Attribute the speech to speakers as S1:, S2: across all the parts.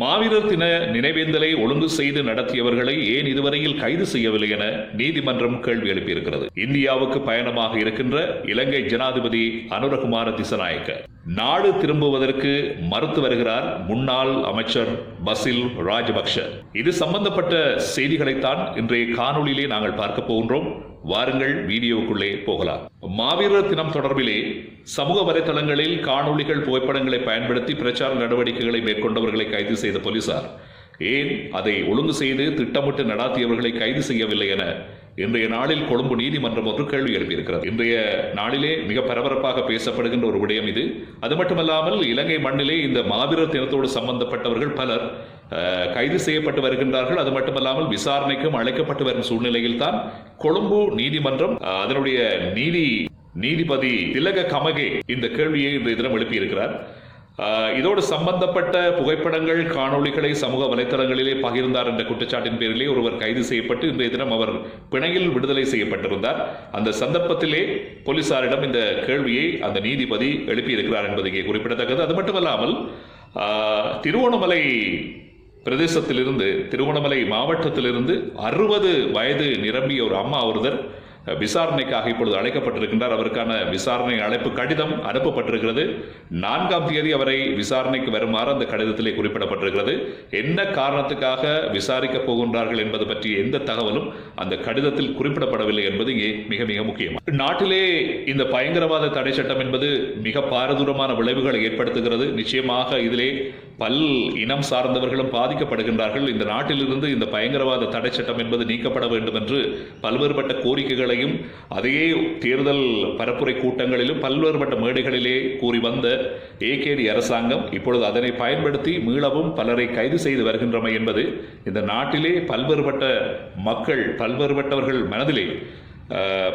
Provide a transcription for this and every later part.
S1: மாவீரர் தின நினைவேந்தலை ஒழுங்கு செய்து நடத்தியவர்களை ஏன் இதுவரையில் கைது செய்யவில்லை என நீதிமன்றம் கேள்வி எழுப்பியிருக்கிறது. இந்தியாவுக்கு பயணமாக இருக்கின்ற இலங்கை ஜனாதிபதி அனுரகுமார திசநாயக்க. நாடு திரும்புவதற்கு மறுத்து வருகிறார் முன்னாள் அமைச்சர் பசில் ராஜபக்ஷ. இது சம்பந்தப்பட்ட செய்திகளைத்தான் இன்றைய காணொலியிலே நாங்கள் பார்க்க போகின்றோம். வாருங்கள் வீடியோவுக்குள்ளே போகலாம். மாவீரர் தினம் தொடர்பிலே சமூக வலைதளங்களில் காணொளிகள் புகைப்படங்களை பயன்படுத்தி பிரச்சார நடவடிக்கைகளை மேற்கொண்டவர்களை கைது செய்த போலீசார். ஏன் அதை ஒழுங்கு செய்து திட்டமிட்டு நடாத்தியவர்களை கைது செய்யவில்லை என இன்றைய நாளில் கொழும்பு நீதிமன்றம் ஒன்று கேள்வி எழுப்பியிருக்கிறது. இன்றைய நாளிலே மிக பரபரப்பாக பேசப்படுகின்ற ஒரு விடயம் இது. அது மட்டுமல்லாமல் இலங்கை மண்ணிலே இந்த மாவீரர் தினத்தோடு சம்பந்தப்பட்டவர்கள் பலர் கைது செய்யப்பட்டு வருகின்றார்கள். அது மட்டுமல்லாமல் விசாரணைக்கும் அழைக்கப்பட்டு வரும் சூழ்நிலையில் தான் கொழும்பு நீதிமன்றம் அதனுடைய நீதி நீதிபதி திலக கமகே இந்த கேள்வியை இன்றைய தினம் எழுப்பியிருக்கிறார். இதோடு சம்பந்தப்பட்ட புகைப்படங்கள் காணொளிகளை சமூக வலைத்தளங்களிலே பகிர்ந்தார் என்ற குற்றச்சாட்டின் பேரிலே ஒருவர் கைது செய்யப்பட்டு இன்றைய தினம் அவர் பிணையில் விடுதலை செய்யப்பட்டிருந்தார். அந்த சந்தர்ப்பத்திலே போலீசாரிடம் இந்த கேள்வியை அந்த நீதிபதி எழுப்பியிருக்கிறார் என்பது இங்கே குறிப்பிடத்தக்கது. அது மட்டுமல்லாமல் திருவோணமலை பிரதேசத்திலிருந்து திருவண்ணாமலை மாவட்டத்திலிருந்து அறுபது வயது நிரம்பிய ஒரு அம்மா ஒருவர் விசாரணைக்காக இப்பொழுது அழைக்கப்பட்டிருக்கின்றார். அவருக்கான விசாரணை அழைப்பு கடிதம் அனுப்பப்பட்டிருக்கிறது. நான்காம் தேதி அவரை விசாரணைக்கு வருமாறு அந்த கடிதத்திலே குறிப்பிடப்பட்டிருக்கிறது. என்ன காரணத்துக்காக விசாரிக்க போகின்றார்கள் என்பது பற்றிய எந்த தகவலும் அந்த கடிதத்தில் குறிப்பிடப்படவில்லை என்பது இங்கே மிக மிக முக்கியம். நாட்டிலே இந்த பயங்கரவாத தடை சட்டம் என்பது மிக பாரதூரமான விளைவுகளை ஏற்படுத்துகிறது. நிச்சயமாக இதிலே பல் இனம் சார்ந்தவர்களும் பாதிக்கப்படுகின்றார்கள். இந்த நாட்டிலிருந்து இந்த பயங்கரவாத தடை சட்டம் என்பது நீக்கப்பட வேண்டும் என்று பல்வேறுபட்ட கோரிக்கைகளை கருத்துக்களையும் அதையே தேர்தல் பரப்புரை கூட்டங்களிலும் பல்வேறுபட்ட மேடைகளிலே கூறி வந்த ஏகேடி அரசாங்கம் இப்பொழுது அதனை பயன்படுத்தி மீளவும் பலரை கைது செய்து வருகின்றமை என்பது இந்த நாட்டிலே பல்வேறுபட்ட மக்கள் பல்வேறுபட்டவர்கள் மனதிலே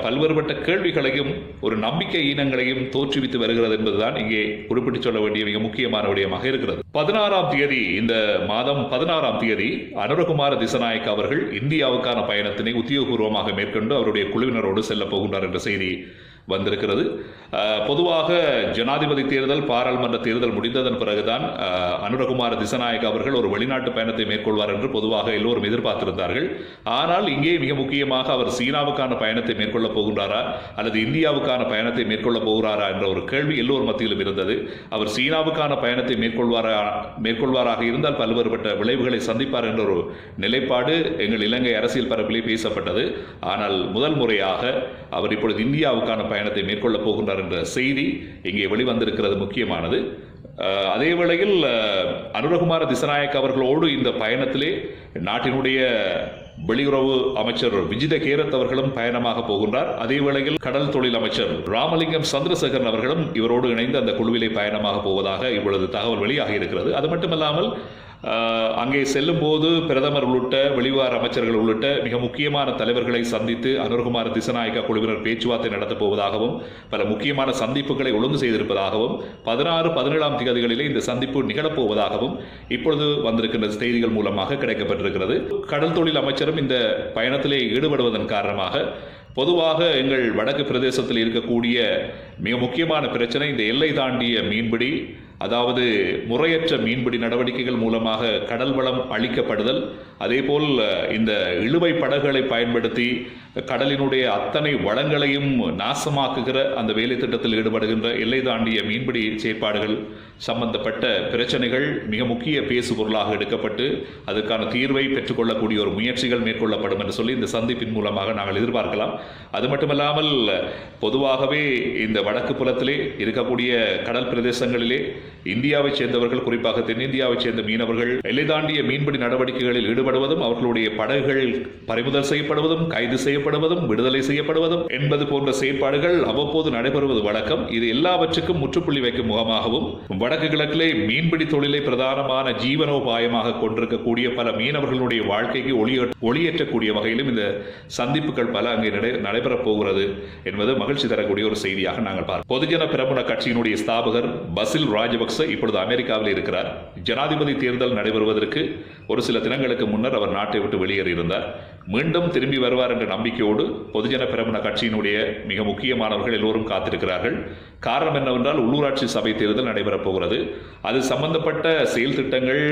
S1: பல்வேறுபட்ட கேள்விகளையும் ஒரு நம்பிக்கை ஈனங்களையும் தோற்றுவித்து வருகிறது என்பதுதான் இங்கே குறிப்பிட்டு சொல்ல வேண்டிய மிக முக்கியமான விடயமாக இருக்கிறது. பதினாறாம் தேதி இந்த மாதம் பதினாறாம் தேதி அனுரகுமார திசநாயக் அவர்கள் இந்தியாவுக்கான பயணத்தினை உத்தியோகபூர்வமாக மேற்கொண்டு அவருடைய குழுவினரோடு செல்ல போகின்றார் என்ற செய்தி வந்திருக்கிறது. பொதுவாக ஜனாதிபதி தேர்தல் பாராளுமன்ற தேர்தல் முடிந்ததன் பிறகுதான் அஹ், அனுரகுமார திசநாயக் அவர்கள் ஒரு வெளிநாட்டு பயணத்தை மேற்கொள்வார் என்று பொதுவாக எல்லோரும் எதிர்பார்த்திருந்தார்கள். ஆனால் இங்கே மிக முக்கியமாக அவர் சீனாவுக்கான பயணத்தை மேற்கொள்ளப் போகின்றாரா அல்லது இந்தியாவுக்கான பயணத்தை மேற்கொள்ளப் போகிறாரா என்ற ஒரு கேள்வி எல்லோர் மத்தியிலும் இருந்தது. அவர் சீனாவுக்கான பயணத்தை மேற்கொள்வாரா மேற்கொள்வாராக இருந்தால் பல்வேறுபட்ட விளைவுகளை சந்திப்பார் என்ற ஒரு நிலைப்பாடு எங்கள் இலங்கை அரசியல் பரப்பிலே பேசப்பட்டது. ஆனால் முதல் முறையாக அவர் இப்பொழுது இந்தியாவுக்கான பயணத்தை மேற்கொள்ளப் போகின்றார் என்ற செய்தி இங்கே வெளிவந்திருக்கிறது. முக்கியமானது. அதே வேளையில் அனுரகுமார திசநாயக் அவர்களோடு இந்த பயணத்திலே நாட்டினுடைய வெளியுறவு அமைச்சர் விஜித கேரத் அவர்களும் பயணமாக போகின்றார். அதே வேளையில் கடல் தொழில் அமைச்சர் ராமலிங்கம் சந்திரசேகரன் அவர்களும் இவரோடு இணைந்து அந்த குழுவிலே பயணமாக போவதாக இவ்வளவு தகவல் வெளியாகி இருக்கிறது அது மட்டுமல்லாமல் அங்கே செல்லும் போது பிரதமர் உள்ளிட்ட வெளிவார அமைச்சர்கள் உள்ளிட்ட மிக முக்கியமான தலைவர்களை சந்தித்து அனுர்குமார் திசநாயக்கா குழுவினர் பேச்சுவார்த்தை நடத்தப் போவதாகவும் பல முக்கியமான சந்திப்புகளை ஒழுங்கு செய்திருப்பதாகவும் பதினாறு பதினேழாம் தேதிகளிலே இந்த சந்திப்பு நிகழப்போவதாகவும் இப்பொழுது வந்திருக்கின்ற செய்திகள் மூலமாக கிடைக்கப்பட்டிருக்கிறது. கடல் தொழில் அமைச்சரும் இந்த பயணத்திலே ஈடுபடுவதன் காரணமாக பொதுவாக எங்கள் வடக்கு பிரதேசத்தில் இருக்கக்கூடிய மிக முக்கியமான பிரச்சனை இந்த எல்லை தாண்டிய மீன்பிடி அதாவது முறையற்ற மீன்பிடி நடவடிக்கைகள் மூலமாக கடல் வளம் அழிக்கப்படுதல் அதேபோல் இந்த இழுவை படகுகளை பயன்படுத்தி கடலினுடைய அத்தனை வளங்களையும் நாசமாக்குகிற அந்த வேலை திட்டத்தில் ஈடுபடுகின்ற எல்லை தாண்டிய மீன்பிடி செயற்பாடுகள் சம்பந்தப்பட்ட பிரச்சனைகள் மிக முக்கிய பேசு பொருளாக எடுக்கப்பட்டு அதற்கான தீர்வை பெற்றுக்கொள்ளக்கூடிய ஒரு முயற்சிகள் மேற்கொள்ளப்படும் என்று சொல்லி இந்த சந்திப்பின் மூலமாக நாங்கள் எதிர்பார்க்கலாம். அது மட்டுமல்லாமல் பொதுவாகவே இந்த வடக்கு புலத்திலே இருக்கக்கூடிய கடல் பிரதேசங்களிலே இந்தியாவைச் சேர்ந்தவர்கள் குறிப்பாக தென்னிந்தியாவைச் சேர்ந்த மீனவர்கள் எல்லை தாண்டிய மீன்பிடி நடவடிக்கைகளில் ஈடுபடுவதும் அவர்களுடைய படகுகள் பறிமுதல் செய்யப்படுவதும் கைது செய்யப்படுவதும் விடுதலை செய்யப்படுவதும் என்பது போன்ற செயற்பாடுகள் அவ்வப்போது நடைபெறுவது வழக்கம். இது எல்லாவற்றுக்கும் முற்றுப்புள்ளி வைக்கும் முகமாகவும் வடக்கு கிழக்கிலே மீன்பிடி தொழிலை பிரதானமான ஜீவனோபாயமாக கொண்டிருக்கக்கூடிய பல மீனவர்களுடைய வாழ்க்கைக்கு ஒளிய ஒளியேற்றக்கூடிய வகையிலும் இந்த சந்திப்புகள் பல அங்கே நடை நடைபெறப் போகிறது என்பது மகிழ்ச்சி தரக்கூடிய ஒரு செய்தியாக நாங்கள் பார்க்கிறோம் பொதுஜன பிரமுன கட்சியினுடைய ஸ்தாபகர் பசில் ராஜபக்ச இப்பொழுது அமெரிக்காவில் இருக்கிறார். ஜனாதிபதி தேர்தல் நடைபெறுவதற்கு ஒரு சில தினங்களுக்கு முன்னர் அவர் நாட்டை விட்டு வெளியேறியிருந்தார். மீண்டும் திரும்பி வருவார் என்ற நம்பிக்கையோடு பொதுஜன பெரமுன கட்சியினுடைய மிக முக்கியமானவர்கள் எல்லோரும் காத்திருக்கிறார்கள். காரணம் என்னவென்றால் உள்ளூராட்சி சபை தேர்தல் நடைபெறப் போகிறது. அது சம்பந்தப்பட்ட செயல் திட்டங்கள்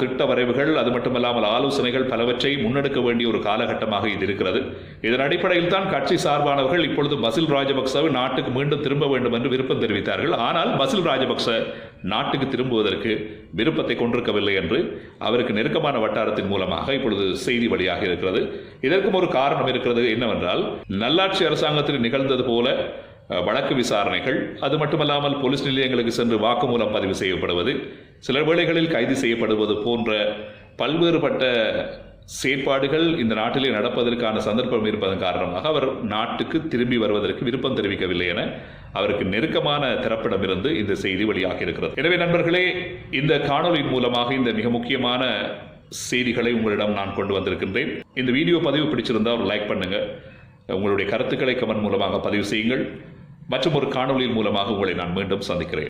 S1: திட்ட வரைவுகள் அது மட்டுமல்லாமல் ஆலோசனைகள் பலவற்றை முன்னெடுக்க வேண்டிய ஒரு காலகட்டமாக இது இருக்கிறது. இதன் அடிப்படையில் தான் கட்சி சார்பானவர்கள் இப்பொழுது பசில் ராஜபக்சவை நாட்டுக்கு மீண்டும் திரும்ப வேண்டும் என்று விருப்பம் தெரிவித்தார்கள். ஆனால் பசில் ராஜபக்ச நாட்டுக்கு திரும்புவதற்கு விருப்பத்தை கொண்டிருக்கவில்லை என்று அவருக்கு நெருக்கமான வட்டாரத்தின் மூலமாக இப்பொழுது செய்தி வழியாக இருக்கிறது. இதற்கும் ஒரு காரணம் இருக்கிறது என்னவென்றால் நல்லாட்சி அரசாங்கத்தில் நிகழ்ந்தது போல வழக்கு விசாரணைகள் அது மட்டுமல்லாமல் போலீஸ் நிலையங்களுக்கு சென்று வாக்குமூலம் பதிவு செய்யப்படுவது சில வேளைகளில் கைது செய்யப்படுவது போன்ற பல்வேறுபட்ட செயற்பாடுகள் இந்த நாட்டிலே நடப்பதற்கான சந்தர்ப்பம் இருப்பதன் காரணமாக அவர் நாட்டுக்கு திரும்பி வருவதற்கு விருப்பம் தெரிவிக்கவில்லை என அவருக்கு நெருக்கமான தரப்பிடமிருந்து இந்த செய்தி வெளியாக இருக்கிறது. எனவே நண்பர்களே இந்த காணொலியின் மூலமாக இந்த மிக முக்கியமான செய்திகளை உங்களிடம் நான் கொண்டு வந்திருக்கின்றேன். இந்த வீடியோ பதிவு பிடிச்சிருந்தால் ஒரு லைக் பண்ணுங்க. உங்களுடைய கருத்துக்களை கமெண்ட் மூலமாக பதிவு செய்யுங்கள். மற்றும் ஒரு காணொலியின் மூலமாக உங்களை நான் மீண்டும் சந்திக்கிறேன்.